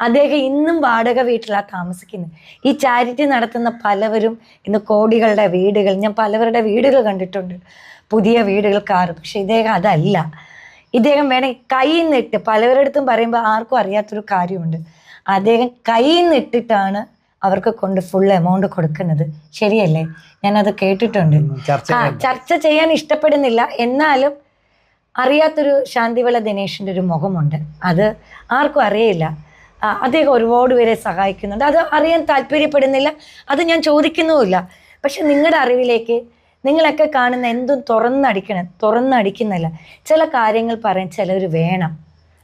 അദ്ദേഹം ഇന്നും വാടക വീട്ടിലാണ് താമസിക്കുന്നത്. ഈ ചാരിറ്റി നടത്തുന്ന പലവരും ഇന്ന് കോടികളുടെ വീടുകൾ ഞാൻ പലവരുടെ വീടുകൾ കണ്ടിട്ടുണ്ട്. പുതിയ വീടുകൾ കാറ് പക്ഷെ ഇദ്ദേഹം അതല്ല. ഇദ്ദേഹം വേണമെങ്കിൽ കയ്യിൽ നിന്നിട്ട് പലവരടുത്തും പറയുമ്പോൾ ആർക്കും അറിയാത്തൊരു കാര്യമുണ്ട്. അദ്ദേഹം കയ്യിൽ നിന്നിട്ടിട്ടാണ് അവർക്ക് കൊണ്ട് ഫുൾ എമൗണ്ട് കൊടുക്കുന്നത്. ശരിയല്ലേ? ഞാനത് കേട്ടിട്ടുണ്ട്. ചർച്ച ആ, ചർച്ച ചെയ്യാൻ ഇഷ്ടപ്പെടുന്നില്ല. എന്നാലും അറിയാത്തൊരു ശാന്തിവള ദിനേശിന്റെ ഒരു മുഖമുണ്ട്. അത് ആർക്കും അറിയില്ല അദ്ദേഹം ഒരുപാട് പേരെ സഹായിക്കുന്നുണ്ട്. അത് അറിയാൻ താല്പര്യപ്പെടുന്നില്ല. അത് ഞാൻ ചോദിക്കുന്നുമില്ല. പക്ഷെ നിങ്ങളുടെ അറിവിലേക്ക് നിങ്ങളൊക്കെ കാണുന്ന എന്തും തുറന്നടിക്കണം തുറന്നടിക്കുന്നില്ല. ചില കാര്യങ്ങൾ പറയാൻ ചിലർ വേണം.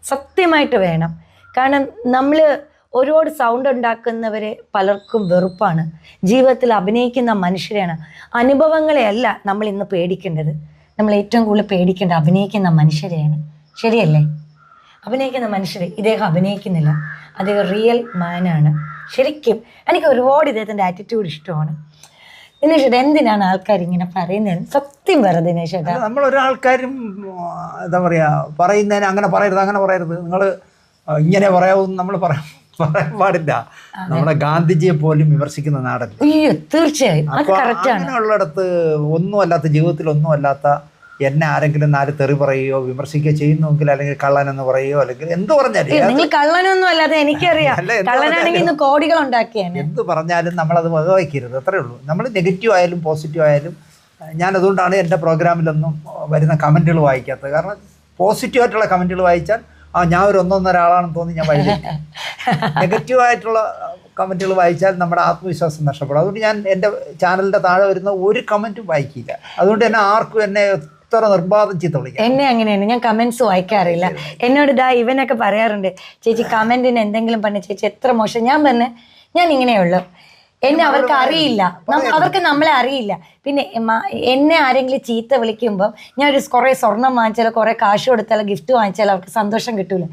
സത്യമായിട്ട് വേണം. കാരണം നമ്മൾ ഒരുപാട് സൗണ്ട് ഉണ്ടാക്കുന്നവരെ പലർക്കും വെറുപ്പാണ്. ജീവിതത്തിൽ അഭിനയിക്കുന്ന മനുഷ്യരെയാണ്. അനുഭവങ്ങളെയല്ല നമ്മൾ ഇന്ന് പേടിക്കേണ്ടത്. നമ്മൾ ഏറ്റവും കൂടുതൽ പേടിക്കേണ്ട അഭിനയിക്കുന്ന മനുഷ്യരെയാണ്. ശരിയല്ലേ? അഭിനയിക്കുന്ന മനുഷ്യർ ഇദ്ദേഹം അഭിനയിക്കുന്നില്ല. അദ്ദേഹം റിയൽ മാനാണ് ശരിക്കും എനിക്ക് ഒരുപാട് ഇദ്ദേഹത്തിന്റെ ആറ്റിറ്റ്യൂഡ് ഇഷ്ടമാണ്. ദിനേശ് ചേട്ടാ എന്തിനാണ് ആൾക്കാർ ഇങ്ങനെ പറയുന്നത് സത്യം പറ ദിനേശ് ചേട്ടാ. നമ്മൾ ഒരാൾക്കാരും എന്താ പറയാ പറയുന്നതിന് അങ്ങനെ പറയരുത് അങ്ങനെ പറയരുത്. നിങ്ങൾ ഇങ്ങനെ പറയാവും നമ്മൾ പറയാം പറയാൻ പാടില്ല. നമ്മുടെ ഗാന്ധിജിയെ പോലും വിമർശിക്കുന്ന നാടൻ. അയ്യോ തീർച്ചയായും. അങ്ങനെയുള്ളിടത്ത് ഒന്നും അല്ലാത്ത ജീവിതത്തിൽ ഒന്നും അല്ലാത്ത എന്നെ ആരെങ്കിലും നാല് തെറി പറയുകയോ വിമർശിക്കുകയോ ചെയ്യുന്നുവെങ്കിൽ അല്ലെങ്കിൽ കള്ളൻ എന്ന് പറയുകയോ അല്ലെങ്കിൽ എന്ത് പറഞ്ഞാലും നിങ്ങൾ കള്ളനൊന്നും അല്ലാതെ എനിക്കറിയാം. എന്ത് കോടികൾ പറഞ്ഞാലും നമ്മളത് വകവയ്ക്കരുത് അത്രേ ഉള്ളൂ. നമ്മൾ നെഗറ്റീവ് ആയാലും പോസിറ്റീവ് ആയാലും ഞാൻ അതുകൊണ്ടാണ് എന്റെ പ്രോഗ്രാമിലൊന്നും വരുന്ന കമന്റുകൾ വായിക്കാത്തത്. കാരണം പോസിറ്റീവ് ആയിട്ടുള്ള കമന്റുകൾ വായിച്ചാൽ ആ ഞാൻ ഒരു ഒന്നൊന്നര ആളാണെന്ന് തോന്നി ഞാൻ വഴി നെഗറ്റീവ് ആയിട്ടുള്ള കമന്റുകൾ വായിച്ചാൽ നമ്മുടെ ആത്മവിശ്വാസം നഷ്ടപ്പെടും. അതുകൊണ്ട് ഞാൻ എന്റെ ചാനലിന്റെ താഴെ വരുന്ന ഒരു കമന്റും വായിക്കില്ല. അതുകൊണ്ട് തന്നെ ആർക്കും എന്നെ എത്ര നിർബാധം ചീത്ത വിളിക്കും. എന്നെ അങ്ങനെയാണ്. ഞാൻ കമന്റ്സ് വായിക്കാറില്ല. എന്നോട് ഇതാ ഇവനൊക്കെ പറയാറുണ്ട് ചേച്ചി കമന്റിന് എന്തെങ്കിലും പറഞ്ഞ ചേച്ചി എത്ര മോശം. ഞാൻ പറഞ്ഞ ഞാൻ ഇങ്ങനെയുള്ളു എന്നെ അവർക്ക് അറിയില്ല. അവർക്ക് നമ്മളെ അറിയില്ല. പിന്നെ എന്നെ ആരെങ്കിലും ചീത്ത വിളിക്കുമ്പോൾ ഞാൻ ഒരു കുറേ സ്വർണം വാങ്ങിച്ചാലോ കുറേ കാശ് കൊടുത്താലോ ഗിഫ്റ്റ് വാങ്ങിച്ചാലോ അവർക്ക് സന്തോഷം കിട്ടൂല.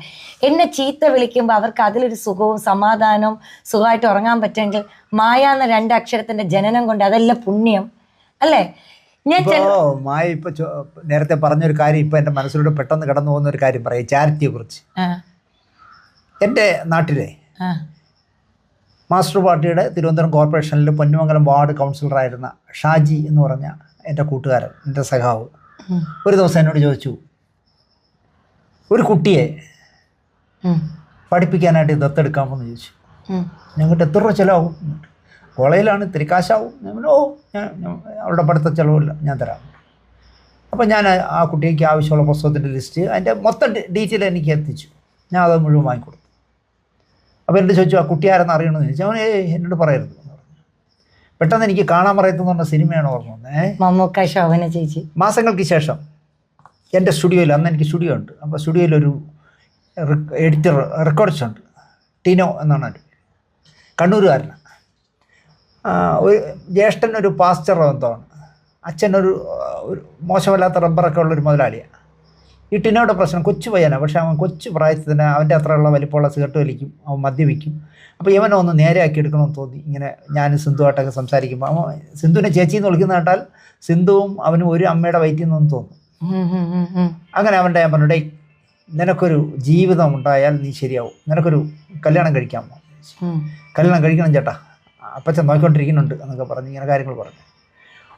എന്നെ ചീത്ത വിളിക്കുമ്പോൾ അവർക്ക് അതിലൊരു സുഖവും സമാധാനവും സുഖമായിട്ട് ഉറങ്ങാൻ പറ്റുമെങ്കിൽ മായ എന്ന രണ്ട് അക്ഷരത്തിന്റെ ജനനം കൊണ്ട് അതെല്ലാം പുണ്യം. അല്ലേ? ഞാൻ ഇപ്പോൾ മായ ഇപ്പോൾ ചോ- നേരത്തെ പറഞ്ഞൊരു കാര്യം ഇപ്പൊ എന്റെ മനസ്സിലൂടെ പെട്ടെന്ന് കടന്നു പോകുന്ന ഒരു കാര്യം പറയാം. ചാരിറ്റിയെ കുറിച്ച്. എന്റെ നാട്ടിലെ മാസ്റ്റർ പാർട്ടിയുടെ തിരുവനന്തപുരം കോർപ്പറേഷനിൽ പൊന്നുമംഗലം വാർഡ് കൗൺസിലറായിരുന്ന ഷാജി എന്ന് പറഞ്ഞ എന്റെ കൂട്ടുകാരൻ എന്റെ സഖാവ് ഒരു ദിവസം എന്നോട് ചോദിച്ചു ഒരു കുട്ടിയെ. പഠിപ്പിക്കാനായിട്ട് ദത്തെടുക്കാമെന്ന് ചോദിച്ചു. ഞങ്ങൾക്ക് എത്ര രൂപ ചിലവാകും? കോളേജിലാണ് തിരിക്കാശാവും. കാശാവും ഞാൻ ഓ ഞാൻ അവളുടെ പഠിത്ത ചിലവില്ല ഞാൻ തരാം. അപ്പോൾ ഞാൻ ആ- കുട്ടിക്ക് ആവശ്യമുള്ള പുസ്തകത്തിന്റെ ലിസ്റ്റ് അതിന്റെ മൊത്തം ഡീറ്റെയിൽ എനിക്ക് എത്തിച്ചു. ഞാൻ അത് മുഴുവൻ വാങ്ങിക്കൊടുത്തു. അപ്പോൾ എന്നോട് ചോദിച്ചു ആ കുട്ടി ആരെന്ന് അറിയണമെന്ന് ചോദിച്ചു. അവൻ ഏയ് എന്നോട് പറയരുത്. എന്ന് പറഞ്ഞു പെട്ടെന്ന് എനിക്ക് കാണാൻ പറയത്തെന്ന് പറഞ്ഞ സിനിമയാണ് ഓർമ്മ വന്നത് ഏ മമ്മൂക്ക ശോഭന ചേച്ചി. മാസങ്ങൾക്ക് ശേഷം എന്റെ സ്റ്റുഡിയോയിൽ അന്ന് എനിക്ക് സ്റ്റുഡിയോ ഉണ്ട്. അപ്പോൾ സ്റ്റുഡിയോയിലൊരു എഡിറ്റർ റെക്കോർഡ്സ് ഉണ്ട്. ടിനോ എന്നാണ് എന്റെ കണ്ണൂരുകാരനാണ്. ഒരു ജ്യേഷ്ഠനൊരു പാസ്റ്റർ ബന്ധമാണ് അച്ഛനൊരു ഒരു മോശമല്ലാത്ത റബ്ബറൊക്കെ ഉള്ളൊരു മുതലാളിയാണ് ഈ ടിനോയുടെ പ്രശ്നം കൊച്ചു പയ്യനാണ് പക്ഷേ അവൻ കൊച്ചു പ്രായത്തിൽ തന്നെ അവന്റെ അത്രയുള്ള വലിപ്പമുള്ള സിഗരറ്റ് വലിക്കും അവൻ മദ്യപിക്കും. അപ്പോൾ ഇവനെ ഒന്ന് നേരെയാക്കി എടുക്കണമെന്ന് തോന്നി. ഇങ്ങനെ ഞാൻ സിന്ധുവായിട്ടൊക്കെ സംസാരിക്കുമ്പോൾ അവൻ സിന്ധുവിനെ ചേച്ചി എന്ന് വിളിക്കുന്ന കേട്ടാൽ സിന്ധുവും അവനും ഒരു അമ്മയുടെ വയറ്റിൽ നിന്നും തോന്നും. അങ്ങനെ അവന്റെ ഞാൻ പറഞ്ഞു ഡേ നിനക്കൊരു ജീവിതം ഉണ്ടായാൽ നീ ശരിയാവും. നിനക്കൊരു കല്യാണം കഴിക്കാമോ കല്യാണം കഴിക്കണം ചേട്ടാ. അപ്പച്ചൻ നോക്കിക്കൊണ്ടിരിക്കുന്നുണ്ട് എന്നൊക്കെ പറഞ്ഞ് ഇങ്ങനെ കാര്യങ്ങൾ പറഞ്ഞു.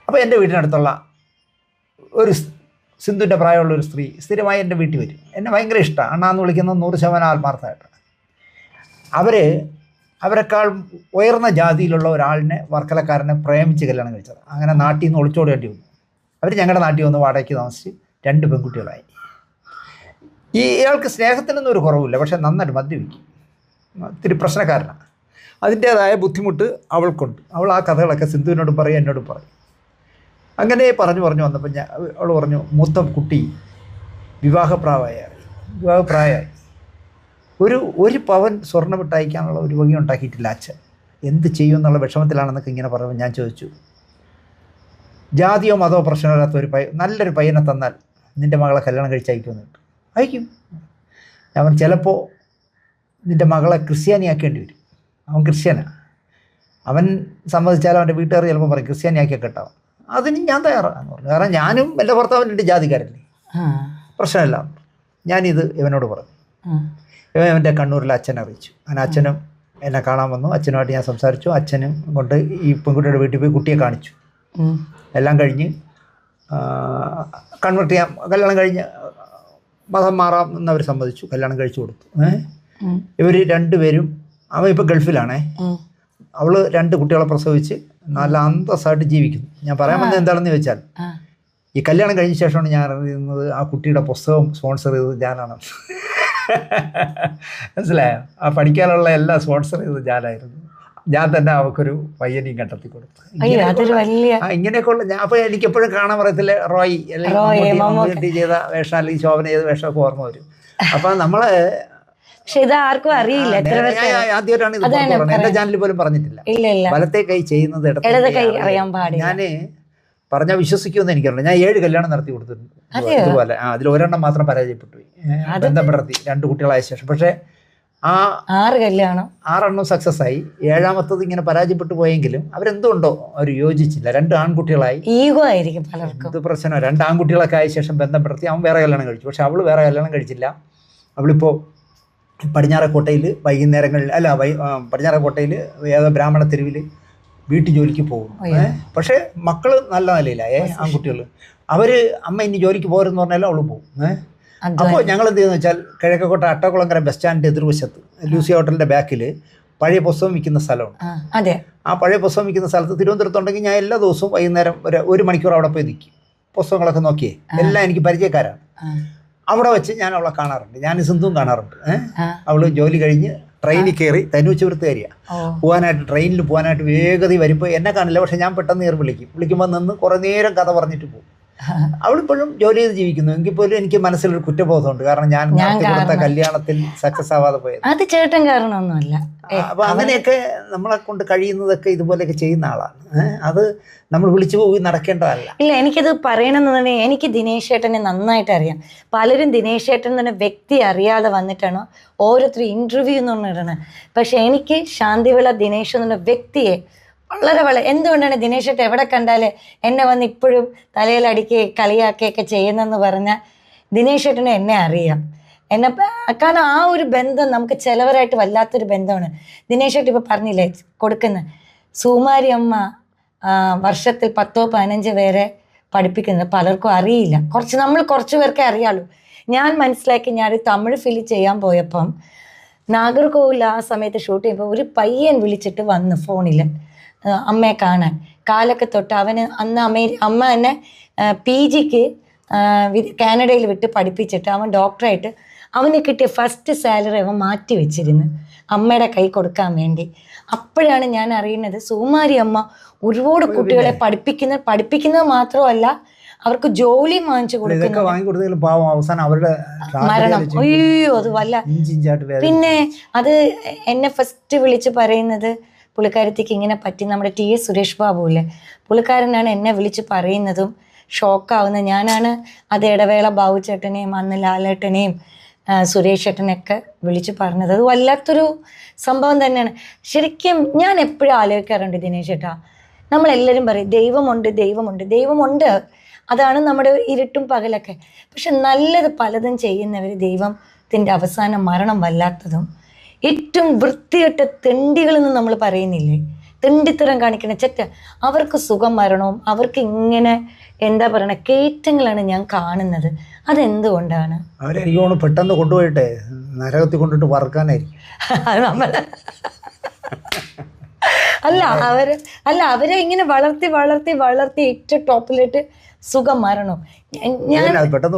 അപ്പോൾ എന്റെ വീട്ടിനടുത്തുള്ള ഒരു സിന്ധുവിന്റെ പ്രായമുള്ള ഒരു സ്ത്രീ സ്ഥിരമായി എന്റെ വീട്ടിൽ വരും. എന്നെ ഭയങ്കര ഇഷ്ടമാണ്. അണ്ണാന്ന് വിളിക്കുന്നത് നൂറ് ശതമാനം ആത്മാർത്ഥമായിട്ടാണ്. അവർ അവരെക്കാൾ ഉയർന്ന ജാതിയിലുള്ള ഒരാളിനെ വർക്കലക്കാരനെ പ്രേമിച്ച് കല്യാണം കഴിച്ചത് അങ്ങനെ നാട്ടിൽ നിന്ന് ഒളിച്ചോടേണ്ടി വന്നു. അവർ ഞങ്ങളുടെ നാട്ടിൽ വന്ന് വാടകയ്ക്ക് താമസിച്ച് രണ്ട് പെൺകുട്ടികളായി. ഈ ഇയാൾക്ക് സ്നേഹത്തിനൊന്നും ഒരു കുറവില്ല പക്ഷേ നന്നായിട്ട് മദ്യപിക്കും. ഇത്തിരി പ്രശ്നക്കാരനാണ്. അതിന്റേതായ ബുദ്ധിമുട്ട് അവൾക്കുണ്ട്. അവൾ ആ കഥകളൊക്കെ സിന്ധുവിനോട് പറയും എന്നോട് പറയും. അങ്ങനെ പറഞ്ഞു പറഞ്ഞു വന്നപ്പോൾ ഞാൻ അവൾ പറഞ്ഞു മൂത്ത കുട്ടി വിവാഹപ്രായമായി വിവാഹപ്രായമായി. ഒരു ഒരു പവൻ സ്വർണം ഇട്ടയക്കാനുള്ള ഒരു വകി ഉണ്ടാക്കിയിട്ടില്ല അച്ഛൻ. എന്ത് ചെയ്യും എന്നുള്ള വിഷമത്തിലാണെന്നൊക്കെ ഇങ്ങനെ പറയുമ്പോൾ ഞാൻ ചോദിച്ചു. ജാതിയോ മതമോ പ്രശ്നമില്ലാത്ത ഒരു പയ്യ നല്ലൊരു പയ്യനെ തന്നാൽ നിന്റെ മകളെ കല്യാണം കഴിച്ച് അയക്കുമെന്നിട്ട് അയക്കും. അവൻ ചിലപ്പോൾ നിന്റെ മകളെ ക്രിസ്ത്യാനിയാക്കേണ്ടി വരും. അവൻ ക്രിസ്ത്യാനാണ് അവൻ സമ്മതിച്ചാലും അവന്റെ വീട്ടുകാർ ചിലപ്പോൾ പറയും ക്രിസ്ത്യാനിയാക്കിയ കേട്ടോ അതിന് ഞാൻ തയ്യാറാണെന്ന് പറഞ്ഞു. കാരണം ഞാനും എന്റെ ഭർത്താവിന്റെ ജാതിക്കാരല്ലേ. ആ, പ്രശ്നമില്ല. ഞാനിത് ഇവനോട് പറഞ്ഞു. ഇവൻ എന്റെ കണ്ണൂരിലെ അച്ഛനെ അറിയിച്ചു. അങ്ങനെ അച്ഛനും എന്നെ കാണാൻ വന്നു. അച്ഛനുമായിട്ട് ഞാൻ സംസാരിച്ചു. അച്ഛനും കൊണ്ട് ഈ പെൺകുട്ടിയുടെ വീട്ടിൽ പോയി കുട്ടിയെ കാണിച്ചു. എല്ലാം കഴിഞ്ഞ് കൺവെർട്ട് ചെയ്യാം. കല്യാണം കഴിഞ്ഞ് മതം മാറാം എന്നവർ സമ്മതിച്ചു. കല്യാണം കഴിച്ചു കൊടുത്തു. ഇവർ രണ്ടുപേരും അവൻ ഇപ്പോൾ ഗൾഫിലാണേ. അവൾ രണ്ട് കുട്ടികളെ പ്രസവിച്ച് നല്ല അന്തസ്സായിട്ട് ജീവിക്കുന്നു. ഞാൻ പറയാൻ വന്നത് എന്താണെന്ന് ചോദിച്ചാൽ ഈ കല്യാണം കഴിഞ്ഞ ശേഷമാണ് ഞാൻ അറിയുന്നത് ആ കുട്ടിയുടെ പുസ്തകം സ്പോൺസർ ചെയ്തത് ഞാനാണ്. മനസ്സിലായോ? ആ പഠിക്കാനുള്ള എല്ലാം സ്പോൺസർ ചെയ്തത് ഞാനായിരുന്നു. ഞാൻ തന്നെ അവൾക്കൊരു പയ്യനെയും കണ്ടെത്തി കൊടുത്തു. ഇങ്ങനെയൊക്കെ ഉള്ള ഞാൻ അപ്പോൾ എനിക്ക് എപ്പോഴും കാണാൻ പറയത്തില്ല? റോയ് അല്ലെങ്കിൽ ചെയ്ത വേഷം അല്ലെങ്കിൽ ശോഭന ചെയ്ത വേഷമൊക്കെ ഓർമ്മ വരും. അപ്പം നമ്മൾ പക്ഷെ ഇത് ആർക്കും അറിയില്ല ആദ്യമായിട്ടാണ് ഇത് ചാനലിൽ പോലും പറഞ്ഞിട്ടില്ല. വലത്തെ കൈ ചെയ്യുന്നത് ഇടത്തെ ഇടത് കൈ അറിയാൻ പാടില്ല. ഞാൻ പറഞ്ഞാൽ വിശ്വസിക്കുമെന്ന് എനിക്കറിയില്ല. ഞാൻ ഏഴ് കല്യാണം നടത്തി കൊടുത്തിട്ടുണ്ട്. അതുപോലെ ഇതുപോലെ. ആ അതിൽ ഒരെണ്ണം മാത്രം പരാജയപ്പെട്ടു ബന്ധപ്പെടുത്തി രണ്ട് കുട്ടികളായ ശേഷം. പക്ഷേ ആ ആറ് കല്യാണം. ആറെണ്ണം സക്സസ് ആയി. ഏഴാമത്തത് ഇങ്ങനെ പരാജയപ്പെട്ടു പോയെങ്കിലും അവരെന്തുകൊണ്ടോ അവർ യോജിച്ചില്ല. രണ്ട് ആൺകുട്ടികളായി. ഈഗോ ആയിരിക്കും പലർക്കും. ഇത് പ്രശ്നമാണ് രണ്ട് ആൺകുട്ടികളൊക്കെ ആയ ശേഷം ബന്ധപ്പെടുത്തി അവൻ വേറെ കല്യാണം കഴിച്ചു. പക്ഷെ അവൾ വേറെ കല്യാണം കഴിച്ചില്ല. അവളിപ്പോൾ പടിഞ്ഞാറക്കോട്ടയിൽ വൈകുന്നേരങ്ങളിൽ അല്ല വൈ പടിഞ്ഞാറക്കോട്ടയിൽ ഏതോ ബ്രാഹ്മണ തെരുവിൽ വീട്ടു ജോലിക്ക് പോകും? പക്ഷേ മക്കൾ നല്ല നിലയിലായേ ആൺകുട്ടികൾ അവർ അമ്മ ഇനി ജോലിക്ക് പോരെന്ന് പറഞ്ഞാൽ അവൾ പോകും അപ്പോൾ ഞങ്ങൾ എന്ത് ചെയ്യുന്നത് വെച്ചാൽ കിഴക്കക്കോട്ട അട്ടക്കുളങ്കര ബസ് സ്റ്റാൻഡിന്റെ എതിർവശത്ത് ലൂസി ഹോട്ടലിന്റെ ബാക്കിൽ പഴയ പുസ്തകം വിൽക്കുന്ന സ്ഥലമാണ്. ആ, പഴയ പുസ്തകം വിൽക്കുന്ന സ്ഥലത്ത് തിരുവനന്തപുരത്തുണ്ടെങ്കിൽ ഞാൻ എല്ലാ ദിവസവും വൈകുന്നേരം ഒരു ഒരു മണിക്കൂർ അവിടെ പോയി നിൽക്കും. പുസ്തകങ്ങളൊക്കെ നോക്കിയേ എല്ലാം എനിക്ക് പരിചയക്കാരാണ്. അവിടെ വെച്ച് ഞാൻ അവളെ കാണാറുണ്ട്. ഞാൻ സിന്ധുവും കാണാറുണ്ട്. അവൾ അവൾ ജോലി കഴിഞ്ഞ് ട്രെയിനിൽ കയറി തനുവച്ചുവൃത്തുകാരിയാണ് ഓ. പോകാനായിട്ട് ട്രെയിനിൽ പോകാനായിട്ട് വേഗത വരുമ്പോൾ എന്നെ കാണില്ല. പക്ഷെ ഞാൻ പെട്ടെന്ന് കയറി വിളിക്കും. വിളിക്കുമ്പോൾ നിന്ന് കുറേ നേരം കഥ പറഞ്ഞിട്ട് പോകും. അവളിപ്പോഴും ജോലി ചെയ്ത് ജീവിക്കുന്നു. എങ്കിൽ പോലും എനിക്ക് മനസ്സിലൊരു കുറ്റബോധമുണ്ട്. കാരണം ഞാൻ കൊടുത്ത കല്യാണത്തിൽ സക്സസ് ആവാതെ പോയത്. അത് ചേട്ടൻ കാരണമൊന്നുമല്ല. അപ്പൊ അങ്ങനെയൊക്കെ നമ്മളെ കൊണ്ട് കഴിയുന്നതൊക്കെ ഇതുപോലെയൊക്കെ ചെയ്യുന്ന ആളാണ്. അത് നമ്മൾ വിളിച്ചു പോയി നടക്കേണ്ടതല്ല. ഇല്ല എനിക്കത് പറയണമെന്നുണ്ടെങ്കിൽ എനിക്ക് ദിനേശ് ചേട്ടനെ നന്നായിട്ട് അറിയാം. പലരും ദിനേശ് ചേട്ടൻ തന്നെ വ്യക്തി അറിയാതെ വന്നിട്ടാണ് ഓരോരുത്തരും ഇന്റർവ്യൂ എന്ന് പറഞ്ഞിടണേ. പക്ഷെ എനിക്ക് ശാന്തിവിള ദിനേശ് എന്നുള്ള വ്യക്തിയെ വളരെ വളരെ. എന്തുകൊണ്ടാണ് ദിനേശ് ചേട്ടൻ എവിടെ കണ്ടാലേ എന്നെ വന്ന് ഇപ്പോഴും തലയിലടിക്കുകയും കളിയാക്കുകയൊക്കെ ചെയ്യുന്നെന്ന് പറഞ്ഞാൽ ദിനേശ് ചേട്ടനെ എന്നെ അറിയാം. എന്നെ കാരണം ആ ഒരു ബന്ധം നമുക്ക് ചിലവരായിട്ട് വല്ലാത്തൊരു ബന്ധമാണ്. ദിനേശ് ചേട്ടൻ ഇപ്പോൾ പറഞ്ഞില്ലേ കൊടുക്കുന്ന. സുമാരി അമ്മ വർഷത്തിൽ പത്തോ പതിനഞ്ച് പേരെ പഠിപ്പിക്കുന്നത് പലർക്കും അറിയില്ല. കുറച്ച് നമ്മൾ കുറച്ച് പേർക്കേ അറിയാളൂ ഞാൻ മനസ്സിലാക്കി ഞാൻ തമിഴ് ഫിലിം ചെയ്യാൻ പോയപ്പം നാഗർകോവിൽ ആ സമയത്ത് ഷൂട്ട് ചെയ്യുമ്പോൾ ഒരു പയ്യൻ വിളിച്ചിട്ട് വന്ന് ഫോണിൽ അമ്മയെ കാണാൻ. കാലൊക്കെ തൊട്ട് അവന് അന്ന് അമേരി അമ്മ തന്നെ പി ജിക്ക് കാനഡയിൽ വിട്ട് പഠിപ്പിച്ചിട്ട് അവൻ ഡോക്ടറായിട്ട് അവന് കിട്ടിയ ഫസ്റ്റ് സാലറി അവൻ മാറ്റി വെച്ചിരുന്നു. അമ്മയുടെ കൈ കൊടുക്കാൻ വേണ്ടി. അപ്പോഴാണ് ഞാൻ അറിയുന്നത് സുകുമാരി അമ്മ ഒരുപാട് കുട്ടികളെ പഠിപ്പിക്കുന്ന പഠിപ്പിക്കുന്നത് മാത്രമല്ല അവർക്ക് ജോലി വാങ്ങിച്ചു കൊടുക്കുന്നു പാവം അവസാനം അവരുടെ മരണം. അയ്യോ അത് വല്ല പിന്നെ അത് എന്നെ ഫസ്റ്റ് വിളിച്ച് പറയുന്നത് പുള്ളിക്കാരത്തേക്ക് ഇങ്ങനെ പറ്റി നമ്മുടെ ടി എസ് സുരേഷ് ബാബു ഇല്ലേ പുള്ളിക്കാരനാണ് എന്നെ വിളിച്ച് പറയുന്നതും ഷോക്കാവുന്നത് ഞാനാണ് അത് ഇടവേള ബാബു ചേട്ടനെയും അന്ന് ലാലേട്ടനെയും സുരേഷ് ചേട്ടനെയൊക്കെ വിളിച്ച് പറഞ്ഞത്. അത് വല്ലാത്തൊരു സംഭവം തന്നെയാണ്. ശരിക്കും ഞാൻ എപ്പോഴും ആലോചിക്കാറുണ്ട് ദിനേശ് ചേട്ടാ നമ്മളെല്ലാവരും പറയും ദൈവമുണ്ട് ദൈവമുണ്ട് ദൈവമുണ്ട്. അതാണ് നമ്മുടെ ഇരുട്ടും പകലൊക്കെ. പക്ഷെ നല്ലത് പലതും ചെയ്യുന്നവർ ദൈവത്തിന്റെ അവസാനം മരണം വല്ലാത്തതും ഏറ്റവും വൃത്തികെട്ട തെണ്ടികളെന്ന് നമ്മൾ പറയുന്നില്ലേ? തെണ്ടിത്തരം കാണിക്കുന്ന ചെറ്റ. അവർക്ക് സുഖം മരണവും അവർക്ക് ഇങ്ങനെ എന്താ പറയണ കയറ്റങ്ങളാണ് ഞാൻ കാണുന്നത്. അതെന്തുകൊണ്ടാണ്? തോന്നുന്നു പെട്ടെന്ന് കൊണ്ടുപോയിട്ടെ. നരകത്തിൽ കൊണ്ടിട്ട് വറക്കാനായിരിക്കും. നമ്മൾ അല്ല അവർ അല്ല അവരെ ഇങ്ങനെ വളർത്തി വളർത്തി വളർത്തി ഏറ്റവും ടോപ്പിലിട്ട് സുഖം മരണം ഞാൻ- പെട്ടെന്ന്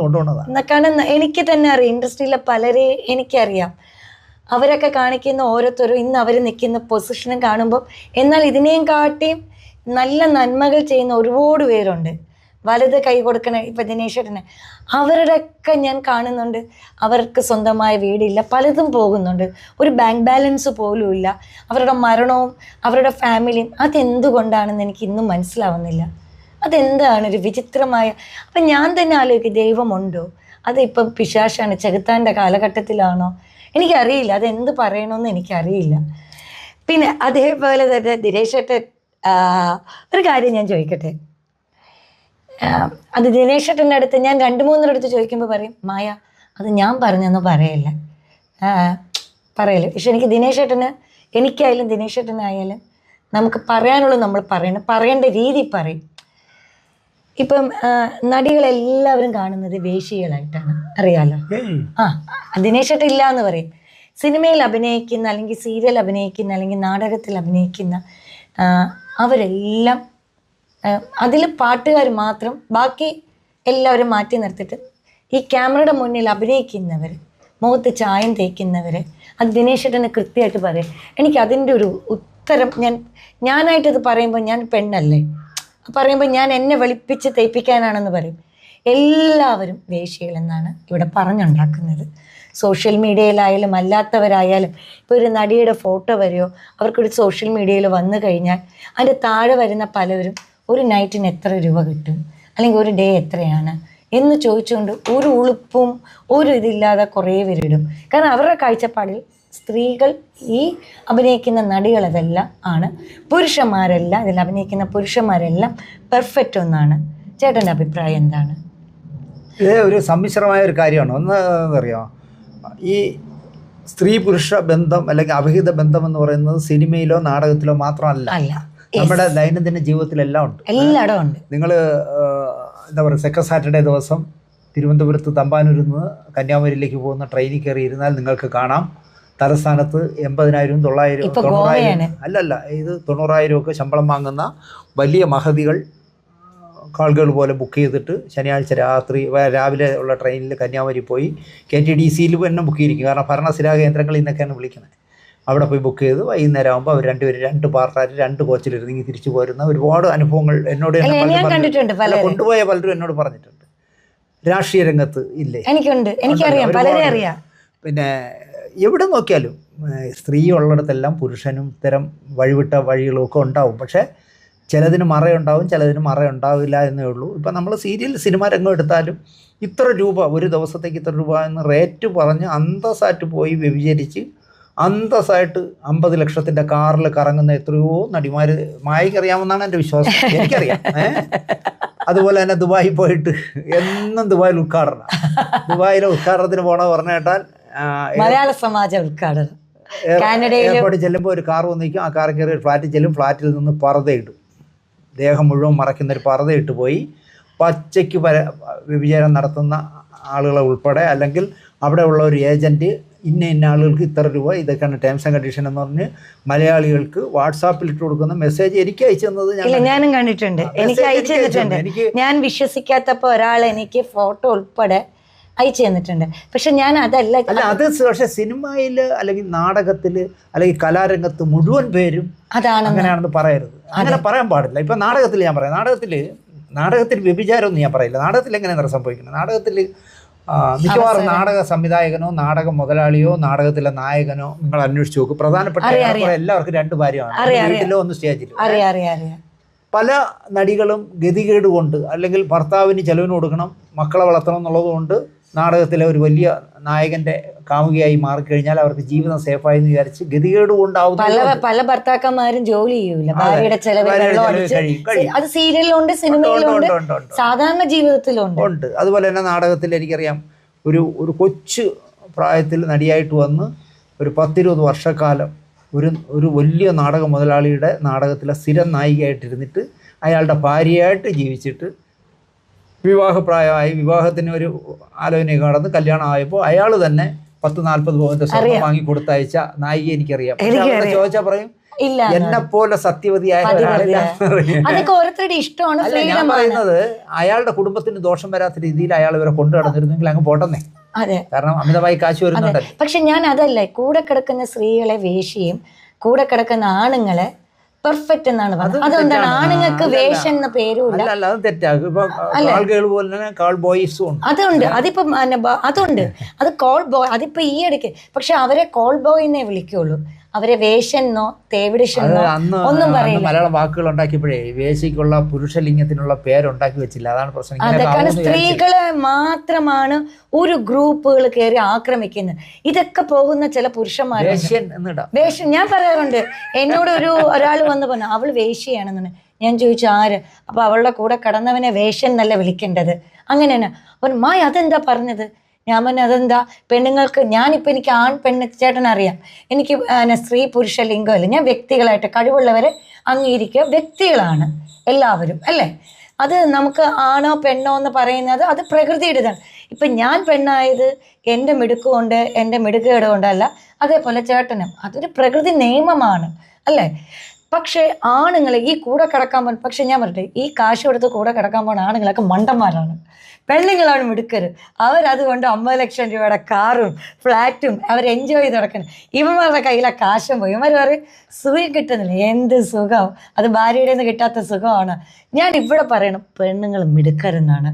കാരണം എനിക്ക് തന്നെ അറിയാം. ഇൻഡസ്ട്രിയിലെ പലരെ എനിക്കറിയാം. അവരൊക്കെ കാണിക്കുന്ന ഓരോരുത്തരും ഇന്ന് അവർ നിൽക്കുന്ന പൊസിഷനും കാണുമ്പോൾ എന്നാൽ ഇതിനെയും കാട്ടിയും നല്ല നന്മകൾ ചെയ്യുന്ന ഒരുപാട് പേരുണ്ട്. വലത് കൈ കൊടുക്കണ ഇപ്പം ദിനേശ്വരനെ അവരുടെയൊക്കെ ഞാൻ കാണുന്നുണ്ട്. അവർക്ക് സ്വന്തമായ വീടില്ല പലതും പോകുന്നുണ്ട്. ഒരു ബാങ്ക് ബാലൻസ് പോലും ഇല്ല. അവരുടെ മരണവും അവരുടെ ഫാമിലിയും അതെന്തുകൊണ്ടാണെന്ന് എനിക്ക് ഇന്നും മനസ്സിലാവുന്നില്ല. അതെന്താണ് ഒരു വിചിത്രമായ അപ്പം ഞാൻ തന്നെ ആലോചിക്കും ദൈവമുണ്ടോ? അതിപ്പം പിശാശാണ് ചെകുത്താന്റെ കാലഘട്ടത്തിലാണോ? എനിക്കറിയില്ല. അതെന്ത് പറയണമെന്ന് എനിക്കറിയില്ല. പിന്നെ അതേപോലെ തന്നെ ദിനേശേട്ടൻ ഒരു കാര്യം ഞാൻ ചോദിക്കട്ടെ? അത് ദിനേശേട്ടന്റെ അടുത്ത് ഞാൻ രണ്ട് മൂന്നിനടുത്ത് ചോദിക്കുമ്പോൾ പറയും മായ അത് ഞാൻ പറഞ്ഞെന്ന് പറയല്ല. ആ, പറയൽ. പക്ഷെ എനിക്ക് ദിനേശ് ഏട്ടന് എനിക്കായാലും ദിനേശ് ഏട്ടനായാലും നമുക്ക് പറയാനുള്ളത് നമ്മൾ പറയണം. പറയേണ്ട രീതി പറയും. ഇപ്പം നടികളെല്ലാവരും കാണുന്നത് വേശികളായിട്ടാണ് അറിയാലോ? ആ ദിനേശ് ഇല്ല എന്ന് പറയും. സിനിമയിൽ അഭിനയിക്കുന്ന അല്ലെങ്കിൽ സീരിയൽ അഭിനയിക്കുന്ന അല്ലെങ്കിൽ നാടകത്തിൽ അഭിനയിക്കുന്ന അവരെല്ലാം അതിൽ പാട്ടുകാർ മാത്രം ബാക്കി എല്ലാവരും മാറ്റി നിർത്തിയിട്ട് ഈ ക്യാമറയുടെ മുന്നിൽ അഭിനയിക്കുന്നവർ മുഖത്ത് ചായം തേക്കുന്നവർ അത് ദിനേശ് ഏട്ടന് കൃത്യമായിട്ട് പറയും. എനിക്ക് അതിന്റെ ഒരു ഉത്തരം ഞാൻ ഞാനായിട്ടത് പറയുമ്പോൾ ഞാൻ പെണ്ണല്ലേ? പറയുമ്പോൾ ഞാൻ എന്നെ വെളുപ്പിച്ച് തേപ്പിക്കാനാണെന്ന് പറയും. എല്ലാവരും വേഷികളെന്നാണ് ഇവിടെ പറഞ്ഞുണ്ടാക്കുന്നത്. സോഷ്യൽ മീഡിയയിലായാലും അല്ലാത്തവരായാലും ഇപ്പോൾ ഒരു നടിയുടെ ഫോട്ടോ വരെയോ അവർക്കൊരു സോഷ്യൽ മീഡിയയിൽ വന്നു കഴിഞ്ഞാൽ അതിന്റെ താഴെ വരുന്ന പലവരും ഒരു നൈറ്റിന് എത്ര രൂപ കിട്ടും? അല്ലെങ്കിൽ ഒരു ഡേ എത്രയാണ്? എന്ന് ചോദിച്ചുകൊണ്ട് ഒരു ഉളുപ്പും ഒരു ഇതില്ലാതെ കുറേ പേരിടും കാരണം അവരുടെ കാഴ്ചപ്പാടിൽ സ്ത്രീകൾ ഈ അഭിനയിക്കുന്ന നടികളതെല്ലാം ആണ്. പുരുഷന്മാരെല്ലാം ഇതിൽ അഭിനയിക്കുന്ന പുരുഷന്മാരെല്ലാം പെർഫെക്റ്റ് ഒന്നാണ്. ചേട്ടന്റെ അഭിപ്രായം എന്താണ്? ഇത് ഒരു സമ്മിശ്രമായ ഒരു കാര്യമാണ്. ഒന്ന് അറിയാമോ ഈ സ്ത്രീ പുരുഷ ബന്ധം അല്ലെങ്കിൽ അവിഹിത ബന്ധം എന്ന് പറയുന്നത് സിനിമയിലോ നാടകത്തിലോ മാത്രമല്ല. അല്ല. നമ്മുടെ ദൈനംദിന ജീവിതത്തിലെല്ലാം ഉണ്ട്. എല്ലായിടവും ഉണ്ട്. നിങ്ങൾ എന്താ പറയുക സെക്കൻഡ് സാറ്റർഡേ ദിവസം തിരുവനന്തപുരത്ത് തമ്പാനൂരിൽ നിന്ന് കന്യാകുമാരിയിലേക്ക് പോകുന്ന ട്രെയിനിൽ കയറി ഇരുന്നാൽ നിങ്ങൾക്ക് കാണാം. തലസ്ഥാനത്ത് എൺപതിനായിരവും തൊള്ളായിരം തൊണ്ണൂറായിരം. അല്ലല്ല ഇത് തൊണ്ണൂറായിരം ഒക്കെ ശമ്പളം വാങ്ങുന്ന വലിയ മഹതികൾ കാളുകൾ പോലെ ബുക്ക് ചെയ്തിട്ട് ശനിയാഴ്ച രാത്രി രാവിലെ ഉള്ള ട്രെയിനിൽ കന്യാകുമാരി പോയി കെ ടി ഡി സിയിൽ തന്നെ ബുക്ക് ചെയ്തിരിക്കും. കാരണം ഭരണശിലാ കേന്ദ്രങ്ങളിൽ നിന്നൊക്കെയാണ് വിളിക്കുന്നത്. അവിടെ പോയി ബുക്ക് ചെയ്ത് വൈകുന്നേരം ആകുമ്പോൾ അവർ രണ്ടുപേരും രണ്ട് പാർട്ടാർ രണ്ട് കോച്ചിലിരുന്നെങ്കിൽ തിരിച്ചു പോരുന്ന ഒരുപാട് അനുഭവങ്ങൾ എന്നോട് കൊണ്ടുപോയ പലരും എന്നോട് പറഞ്ഞിട്ടുണ്ട്. രാഷ്ട്രീയ രംഗത്ത് ഇല്ലേ? എനിക്കുണ്ട്. എനിക്കറിയാം. പലരെ അറിയാം. പിന്നെ എവിടെ നോക്കിയാലും സ്ത്രീ ഉള്ളിടത്തെല്ലാം പുരുഷനും ഇത്തരം വഴിവിട്ട വഴികളും ഒക്കെ ഉണ്ടാവും. പക്ഷേ ചിലതിന് മറയുണ്ടാവും ചിലതിന് മറയുണ്ടാവില്ല എന്നേ ഉള്ളൂ. ഇപ്പം നമ്മൾ സീരിയൽ സിനിമ രംഗം എടുത്താലും ഇത്ര രൂപ ഒരു ദിവസത്തേക്ക് ഇത്ര രൂപ എന്ന് റേറ്റ് പറഞ്ഞ് അന്തസ്സായിട്ട് പോയി വ്യഭിചരിച്ച് അന്തസ്സായിട്ട് അമ്പത് ലക്ഷത്തിന്റെ കാറിൽ കറങ്ങുന്ന എത്രയോ നടിമാർ മായക്കറിയാമെന്നാണ് എന്റെ വിശ്വാസം. എനിക്കറിയാം. അതുപോലെ തന്നെ ദുബായിൽ പോയിട്ട് എന്നും ദുബായിൽ ഉദ്ഘാടനം. ദുബായിലെ ഉദ്ഘാടനത്തിന് പോകണമെന്ന് പറഞ്ഞു കേട്ടാൽ മലയാള സമാജ ഉദ്ഘാടനം. എയർ- എയർപോർട്ടിൽ ചെല്ലുമ്പോൾ ഒരു കാർ വന്നിരിക്കും. ആ കാർ കയറി ഒരു ഫ്ലാറ്റിൽ ചെല്ലും. ഫ്ലാറ്റിൽ നിന്ന് പറതയിട്ടു ദേഹം മുഴുവൻ മറയ്ക്കുന്ന ഒരു പറതയിട്ട് പോയി. പച്ചയ്ക്ക് പര വ്യഭിചാരം നടത്തുന്ന ആളുകളെ ഉൾപ്പെടെ അല്ലെങ്കിൽ അവിടെ ഉള്ള ഒരു ഏജന്റ് ഇന്ന ഇന്ന ആളുകൾക്ക് ഇത്ര രൂപ ഇതൊക്കെയാണ് ടേംസ് ആൻഡ് കണ്ടീഷൻ എന്ന് പറഞ്ഞ് മലയാളികൾക്ക് വാട്സാപ്പിൽ ഇട്ട് കൊടുക്കുന്ന മെസ്സേജ് എനിക്ക് അയച്ചു തന്നത് ഞാനും കണ്ടിട്ടുണ്ട്. എനിക്ക് അയച്ചു തന്നിട്ടുണ്ട്. ഞാൻ വിശ്വസിക്കാത്തപ്പോൾ ഒരാൾ എനിക്ക് ഫോട്ടോ ഉൾപ്പെടെ അയച്ചു തന്നിട്ടുണ്ട് പക്ഷെ ഞാൻ അതല്ല അല്ല അത് പക്ഷെ സിനിമയിൽ അല്ലെങ്കിൽ നാടകത്തിൽ അല്ലെങ്കിൽ കലാരംഗത്ത് മുഴുവൻ പേരും അതാണ് അങ്ങനെയാണെന്ന് പറയരുത്. അങ്ങനെ പറയാൻ പാടില്ല. ഇപ്പൊ നാടകത്തിൽ ഞാൻ പറയാം. നാടകത്തിൽ നാടകത്തിൽ വ്യഭിചാരമൊന്നും ഞാൻ പറയില്ല. നാടകത്തിൽ എങ്ങനെയാണ് സംഭവിക്കുന്നത്? നാടകത്തിൽ മിക്കവാറും നാടക സംവിധായകനോ നാടക മുതലാളിയോ നാടകത്തിലെ നായകനോ നിങ്ങൾ അന്വേഷിച്ച് നോക്കും. പ്രധാനപ്പെട്ട എല്ലാവർക്കും രണ്ട് ഭാര്യമാണ് വീട്ടിലോ ഒന്ന് സ്റ്റേജിലോ പല നടികളും ഗതികേട് കൊണ്ട് അല്ലെങ്കിൽ ഭർത്താവിന് ചെലവിന് കൊടുക്കണം മക്കളെ വളർത്തണം എന്നുള്ളത് കൊണ്ട് നാടകത്തിലെ ഒരു വലിയ നായകന്റെ കാമുകിയായി മാറിക്കഴിഞ്ഞാൽ അവർക്ക് ജീവിതം സേഫായി എന്ന് വിചാരിച്ച് ഗതികേട് പല പല ഭർത്താക്കന്മാരും ജോലി ചെയ്യൂല. ഭാര്യയുടെ ചെലവ്. അത് സീരിയലിലുണ്ട് സിനിമയിലുണ്ട്. സാധാരണ ജീവിതത്തിലുണ്ട് ഉണ്ട് അതുപോലെ തന്നെ നാടകത്തിൽ എനിക്കറിയാം ഒരു ഒരു കൊച്ചു പ്രായത്തിൽ നടിയായിട്ട് വന്ന് ഒരു പത്തിരുപത് വർഷക്കാലം ഒരു ഒരു വലിയ നാടക മുതലാളിയുടെ നാടകത്തിലെ സ്ഥിരം നായികയായിട്ടിരുന്നിട്ട് അയാളുടെ ഭാര്യയായിട്ട് ജീവിച്ചിട്ട് വിവാഹപ്രായമായി വിവാഹത്തിന് ഒരു ആലോചന കടന്ന് കല്യാണം ആയപ്പോൾ അയാൾ തന്നെ പത്ത് നാൽപ്പത് പവന്റെ സ്വർണം. വാങ്ങി കൊടുത്തയച്ച നായിക എനിക്കറിയാം. ചോദിച്ചാ എനിക്കറിയാം. ചോദിച്ചാൽ പറയും? എന്നെ പോലെ സത്യവതിയായ. ഓരോരുത്തരുടെ ഇഷ്ടമാണ് ഞാൻ പറയുന്നത് അയാളുടെ കുടുംബത്തിന് ദോഷം വരാത്ത രീതിയിൽ അയാൾ ഇവരെ കൊണ്ടു നടന്നിരുന്നെങ്കിൽ അങ്ങ് പോട്ടെന്നേ. അതെ. കാരണം അമിതമായി കാശ് വരുന്നുണ്ട് പക്ഷെ ഞാൻ അതല്ലേ കൂടെ കിടക്കുന്ന സ്ത്രീകളെ വേഷിയും കൂടെ കിടക്കുന്ന ആണുങ്ങളെ പെർഫെക്റ്റ് എന്നാണ് പറഞ്ഞത്. അത് അതുകൊണ്ടാണ്. ആണുങ്ങൾക്ക്. വേഷം എന്ന പേരും അതുണ്ട്. അതിപ്പം അതുണ്ട്. അത് കോൾ ബോയ് അതിപ്പോ ഈ ഇടയ്ക്ക് പക്ഷെ അവരെ കോൾ ബോയ് എന്നേ വിളിക്കുള്ളൂ. അവരെ വേഷെന്നോ തേവിടിഷെന്നോ ഒന്നും പറയില്ല. മലയാളം വാക്കുകൾ ഉണ്ടാക്കിയപ്പോഴേ വേശിക്കുള്ള പുരുഷലിംഗത്തിനുള്ള പേരുണ്ടാക്കി വെച്ചില്ല. അതാണ് പ്രശ്നം. അതെ കാരണം സ്ത്രീകളെ മാത്രമാണ് ഒരു ഗ്രൂപ്പുകൾ കയറി ആക്രമിക്കുന്നത്. ഇതൊക്കെ പോകുന്ന ചില പുരുഷന്മാർ വേഷം ഞാൻ പറയാറുണ്ട് എന്നോട് ഒരു ഒരാൾ വന്ന് പറഞ്ഞു അവൾ വേശ്യയാണെന്നാണ് ഞാൻ ചോദിച്ചു ആര്? അപ്പൊ അവളുടെ കൂടെ കടന്നവനെ വേഷൻ എന്നല്ല വിളിക്കേണ്ടത്? അങ്ങനെയാണ്. അവൻ മായ അതെന്താ പറഞ്ഞത്? ഞാൻ പറഞ്ഞു അതെന്താ? പെണ്ണുങ്ങൾക്ക് ഞാനിപ്പോൾ എനിക്ക് ആൺ പെണ്ണ് ചേട്ടൻ അറിയാം. എനിക്ക് സ്ത്രീ പുരുഷ ലിംഗമല്ല ഞാൻ വ്യക്തികളായിട്ട് കഴിവുള്ളവരെ അംഗീകരിക്കുക വ്യക്തികളാണ് എല്ലാവരും അല്ലേ? അത് നമുക്ക് ആണോ പെണ്ണോ എന്ന് പറയുന്നത് അത് പ്രകൃതിയുടേതാണ്. ഇപ്പം ഞാൻ പെണ്ണായത് എന്റെ മിടുക്കുകൊണ്ട് എന്റെ മിടുക്കേട് കൊണ്ടല്ല അതേപോലെ ചേട്ടനും. അതൊരു പ്രകൃതി നിയമമാണ് അല്ലേ? പക്ഷേ ആണുങ്ങൾ ഈ കൂടെ കിടക്കാൻ പോകുന്ന പക്ഷേ ഞാൻ പറയട്ടെ ഈ കാശ് കൊടുത്ത് കൂടെ കിടക്കാൻ പോകുന്ന ആണുങ്ങളൊക്കെ മണ്ടന്മാരാണ്. പെണ്ണുങ്ങളാണ് മിടുക്കര്. അവരതുകൊണ്ട് അമ്പത് ലക്ഷം രൂപയുടെ കാറും ഫ്ലാറ്റും അവർ എൻജോയ് ചെയ്ത് നടക്കണം. ഇവന്മാരുടെ കയ്യിലെ കാശും പോയി. ഇവന്മാർ പറയും സുഖം കിട്ടുന്നില്ല. എന്ത് സുഖം? അത് ഭാര്യയുടെ നിന്ന് കിട്ടാത്ത സുഖമാണ്. ഞാൻ ഇവിടെ പറയണം പെണ്ണുങ്ങൾ മിടുക്കരെന്നാണ്.